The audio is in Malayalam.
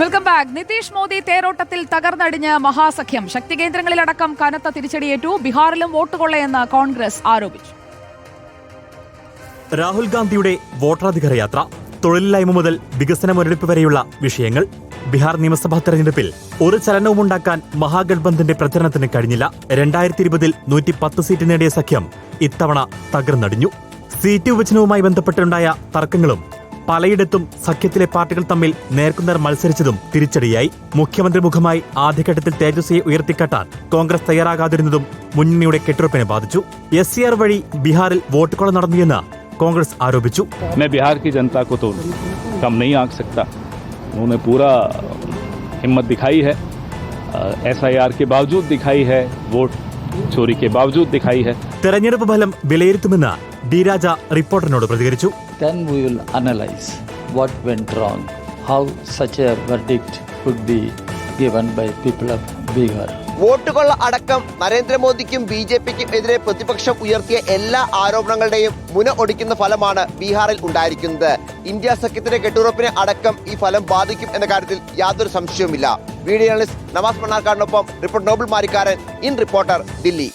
വെൽക്കം ബാക്ക് നിതീഷ് മോദി തേരോട്ടത്തിൽ തകർന്നടിഞ്ഞ് മഹാസഖ്യം. ശക്തി കേന്ദ്രങ്ങളിലടക്കം കനത്ത തിരിച്ചടിയേറ്റു. ബീഹാറിലും വോട്ട് കൊള്ളയെന്ന് കോൺഗ്രസ് ആരോപിച്ചു. രാഹുൽ ഗാന്ധിയുടെ വോട്ടറാധികാര യാത്ര തൊഴിലില്ലായ്മ മുതൽ വികസന മുരടിപ്പ് വരെയുള്ള വിഷയങ്ങൾ ബീഹാർ നിയമസഭാ തെരഞ്ഞെടുപ്പിൽ ഒരു ചലനവും ഉണ്ടാക്കാൻ മഹാഗഡ്ബന്ധന്റെ പ്രചരണത്തിന് കഴിഞ്ഞില്ല. രണ്ടായിരത്തി ഇരുപതിൽ നൂറ്റി പത്ത് സീറ്റ് നേടിയ സഖ്യം ഇത്തവണ തകർന്നടിഞ്ഞു. സീറ്റ് വിഭജനവുമായി ബന്ധപ്പെട്ടുണ്ടായ തർക്കങ്ങളും പലയിടത്തും സഖ്യത്തിലെ പാർട്ടികൾ തമ്മിൽ നേർക്കുനേർ മത്സരിച്ചതും തിരിച്ചടിയായി മുഖ്യമന്ത്രി മുഖമായി ആദ്യഘട്ടത്തിൽ തേജസ്വിയെ ഉയർത്തിക്കാട്ടാൻ കോൺഗ്രസ് തയ്യാറാകാതിരുന്നതും മുന്നണിയുടെ കെട്ടുറപ്പിനെ ബാധിച്ചു എസ് സി ആർ വഴി ബീഹാറിൽ വോട്ട് കൊള്ള നടന്നുവെന്ന് കോൺഗ്രസ് ആരോപിച്ചു मैं बिहार की जनता को तो कम नहीं आंक सकता उन्होंने पूरा हिम्मत दिखाई है एस के बावजूद दिखाई है वोट ചോരിക്ക് ബാവജൂദ് ദിഖായി ഹെ തെരഞ്ഞെടുപ്പ് ഫലം വിലയിരുത്തുമെന്ന് ഡി രാജ റിപ്പോർട്ടറിനോട് പ്രതികരിച്ചു. Then we will analyse what went wrong how such a verdict could be given by people of Bihar. വോട്ടുകൾ അടക്കം നരേന്ദ്രമോദിക്കും ബി ജെ പിക്കും എതിരെ പ്രതിപക്ഷം ഉയർത്തിയ എല്ലാ ആരോപണങ്ങളുടെയും മുന ഒടിക്കുന്ന ഫലമാണ് ബീഹാറിൽ ഉണ്ടായിരിക്കുന്നത്. ഇന്ത്യ സഖ്യത്തിന്റെ കെട്ടുറപ്പിനെ അടക്കം ഈ ഫലം ബാധിക്കും എന്ന കാര്യത്തിൽ യാതൊരു സംശയവുമില്ല. വീഡിയോ ജേർണലിസ്റ്റ് നവാസ് മണ്ണാർക്കാടിനൊപ്പം report Noble Marikkaran in reporter Delhi.